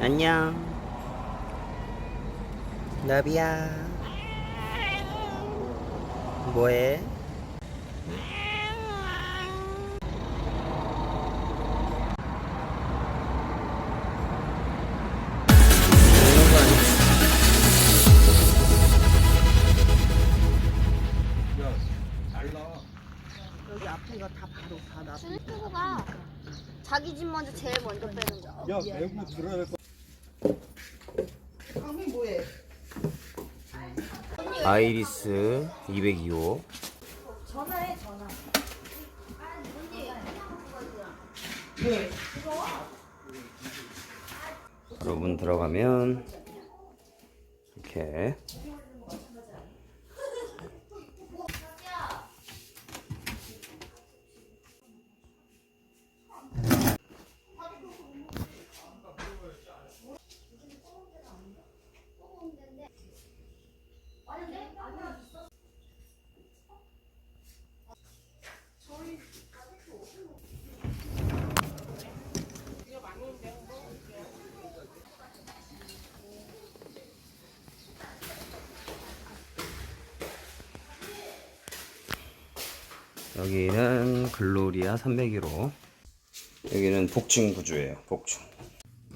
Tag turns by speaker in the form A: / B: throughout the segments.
A: 안녕. 나비야. 뭐해?
B: 여기 다 바로
C: 자기 집 먼저 제일 먼저 빼는 거.
D: 야 외국 들어야 될 거.
B: 강민 뭐해?
A: 아이리스 202호.
C: 전화해 전화.
A: 여러분 들어가면 이렇게 여기는 글로리아 301호. 여기는 복층 구조예요 복층.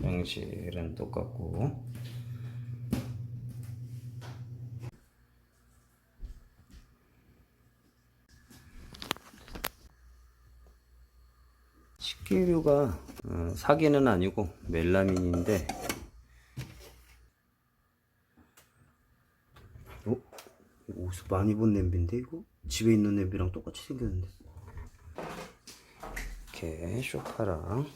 A: 양실은 똑같고. 식기류가 어, 사기는 아니고 멜라민인데 어? 이거 어디서 많이 본 냄비인데 이거? 집에 있는 냄비랑 똑같이 생겼는데. 이렇게 쇼파랑.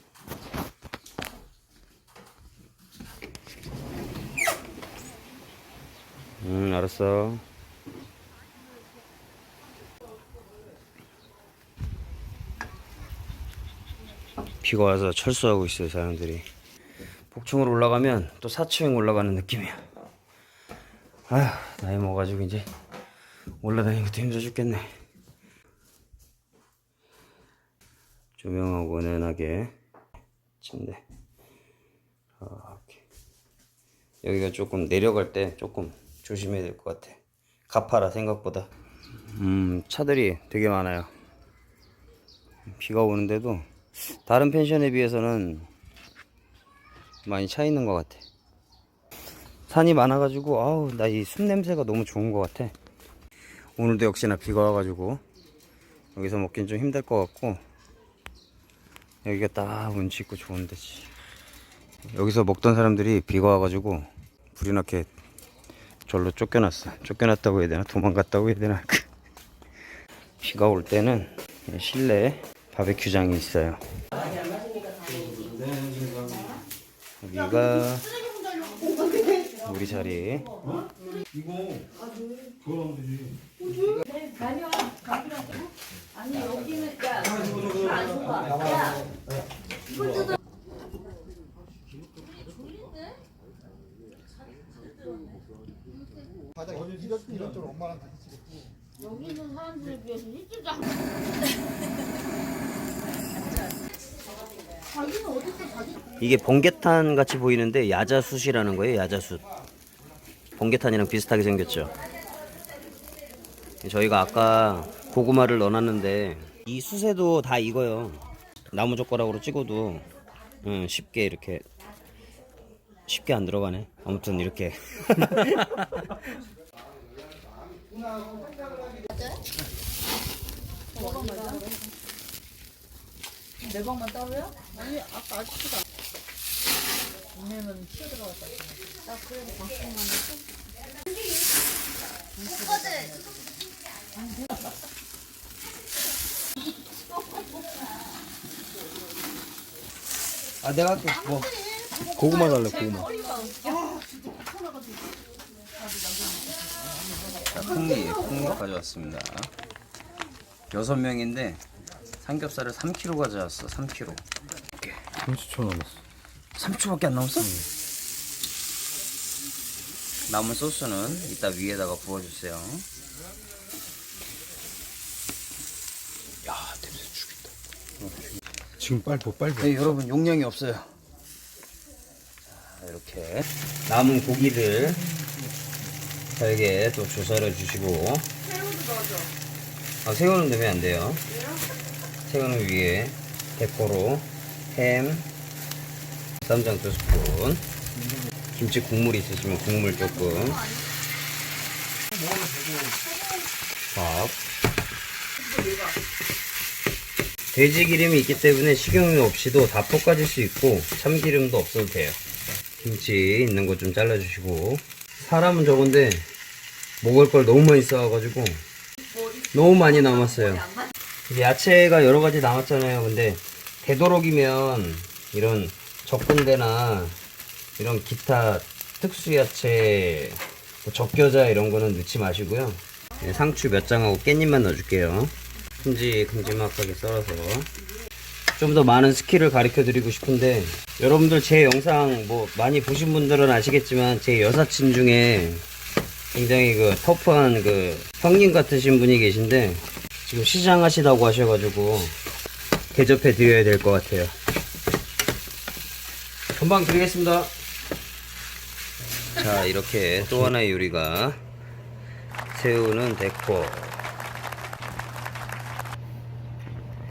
A: 음 알았어. 비가 와서 철수하고 있어요 사람들이. 복층으로 올라가면 또 4층 올라가는 느낌이야. 아휴 나이 먹어가지고 이제 올라다니는 것도 힘들어 죽겠네. 조명하고 은은하게 침대. 이렇게 여기가 조금 내려갈 때 조금 조심해야 될 것 같아. 가파라 생각보다. 음 차들이 되게 많아요. 비가 오는데도 다른 펜션에 비해서는 많이 차 있는 것 같아. 산이 많아가지고 아우 나 이 숲 냄새가 너무 좋은 것 같아 오늘도 역시나 비가 와가지고 여기서 먹긴 좀 힘들 것 같고 여기가 딱 운치 있고 좋은 데 지 여기서 먹던 사람들이 비가 와가지고 불이 나게 절로 쫓겨났어. 쫓겨났다고 해야 되나? 도망갔다고 해야 되나? 비가 올 때는 실내에 바베큐장이 있어요. 여기가 우리 자리
D: 이거 그거라면 되지.
B: 바다 이런 이런 쪽 엄마랑 같이 찍었고.
C: 여기 있는 사람들에 비해서. 자기는 어딨어 자기?
A: 이게 번개탄 같이 보이는데 야자숯이라는 거예요 야자숯. 번개탄이랑 비슷하게 생겼죠. 저희가 아까 고구마를 넣어놨는데 이 숯에도 다 익어요. 나무 젓가락으로 찍어도 음, 쉽게 이렇게 쉽게 안 들어가네. 아무튼 이렇게
B: 내 방만 따로요? 아니 아까 아직도 안. 오늘은 튀어 들어갔다.
C: 나 그래도 방송만 했어. 오빠들
A: 아 내가 할게 뭐 고구마 달래 고구마 자, 풍미 풍미 가져왔습니다 여섯 명인데 삼겹살을 3kg 가져왔어 3kg
D: 30초 남았어.
A: 3초밖에 안 남았어 남은 소스는 이따 위에다가 부어주세요 야 냄새 죽인다
D: 지금 빨리 보 빨리. 보.
A: 네, 여러분 용량이 없어요. 자, 이렇게 남은 고기를 잘게 또 조사를 주시고
B: 새우도 넣어줘.
A: 아, 새우는 넣으면 안 돼요. 새 우는 위에 데코로 햄, 쌈장 두 스푼, 김치 국물 있으시면 국물 조금, 밥. 돼지 기름이 있기 때문에 식용유 없이도 다 볶아질 수 있고 참기름도 없어도 돼요. 김치 있는 거 좀 잘라주시고 사람은 적은데 먹을 걸 너무 많이 쌓아가지고 너무 많이 남았어요. 이제 야채가 여러 가지 남았잖아요. 근데 되도록이면 이런 적군대나 이런 기타 특수 야채, 뭐 적겨자 이런 거는 넣지 마시고요. 네, 상추 몇 장하고 깻잎만 넣어줄게요. 큼직큼직하게 썰어서 좀 더 많은 스킬을 가르쳐 드리고 싶은데 여러분들 제 영상 뭐 많이 보신 분들은 아시겠지만 제 여사친 중에 굉장히 그 터프한 그 형님 같으신 분이 계신데 지금 시장 하시다고 하셔가지고 대접해 드려야 될 것 같아요. 금방 드리겠습니다. 자 이렇게 또 하나의 요리가 새우는 데코.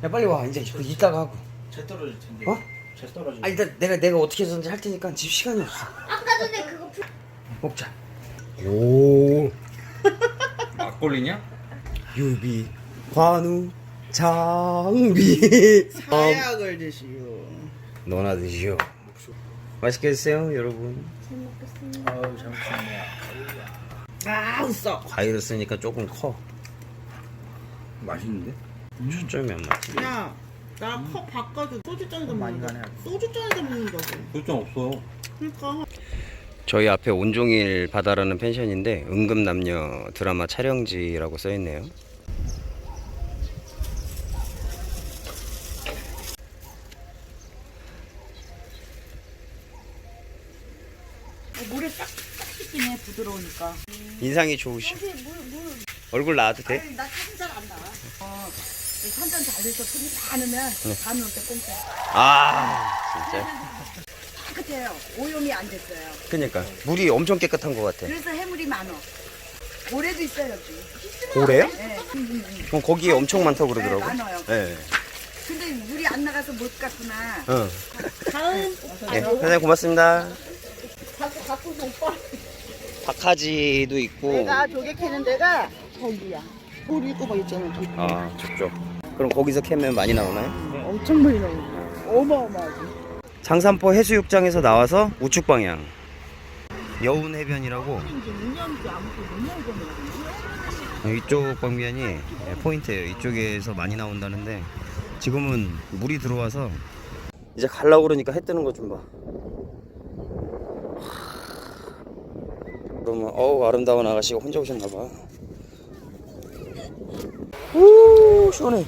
A: 야 빨리 와 이제 이따가 하고.
D: 재 떨어질 텐데.
A: 어?
D: 재 떨어질.
A: 아 일단 내가 내가 어떻게 해서든지 할 테니까 지금 시간이 없어.
C: 아까 전에 그거 부-
A: 먹자. 오.
D: 막걸리냐?
A: 유비 관우 장비
B: 사약을 드시오.
A: 너나 드시오 맛있게 드세요 여러분
D: 아우 잘 먹겠네.
B: 아, 웃어.
A: 과일을 쓰니까 조금 커
D: 맛있는데?
A: 초점이 안 맞지
B: 야, 나 컵 바꿔줘. 소주잔에다
D: 많이
B: 먹는다.
D: 가네.
B: 소주잔에다 먹는다고.
D: 소장 없어.
B: 그러니까.
A: 저희 앞에 온종일 바다라는 펜션인데 응급 남녀 드라마 촬영지라고 써 있네요
B: 물에 싹싹 씻기네, 부드러우니까.
A: 인상이
C: 물.
A: 얼굴 나와도 돼?
C: 나 사진 잘안 나와.
B: 어, 산전 잘 돼서 손이 많으면 밤에 올때 꼼짝.
A: 아 진짜
B: 깨끗해요. 오염이 안 됐어요.
A: 그니까 물이 엄청 깨끗한 것 같아
B: 그래서 해물이 많어. 고래도 있어요, 여기.
A: 고래요?
B: 네.
A: 그럼 거기 엄청 많다고 그러더라고
B: 네, 많아요.
A: 네.
B: 근데 물이 안 나가서 못 갔구나.
A: 응.
B: 다음
A: 네, 선생님 고맙습니다
B: 갖고 오빠.
A: 박하지도 있고
B: 내가 조개 캐는 데가 저기야. 돌 있고 막 있잖아. 저기.
A: 아 저쪽 그럼 거기서 캐면 많이 나오나요?
B: 엄청 많이 나오네. 어마어마하지.
A: 장산포 해수욕장에서 나와서 우측 방향 여운 해변이라고
B: 이제 2년째 아무것도 못 나오거든요.
A: 이쪽 방면이 예, 포인트예요 이쪽에서 많이 나온다는데 지금은 물이 들어와서 이제 가려고 그러니까 해 뜨는 거 좀 봐 그러면 어우 아름다운 아가씨가 혼자 오셨나봐. 오 시원해.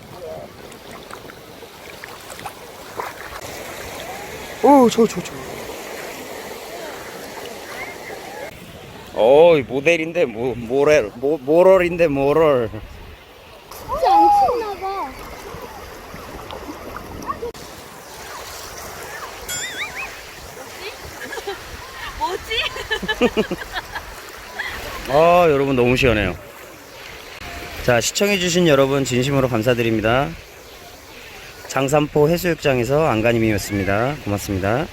A: 오저저저 어이 모델인데 뭐 모럴 모, 모럴인데 모럴.
C: 진짜 안 쳤나 봐.
A: 아 여러분 너무 시원해요. 자 시청해주신 여러분 진심으로 감사드립니다. 장산포 해수욕장에서 안가님이었습니다. 고맙습니다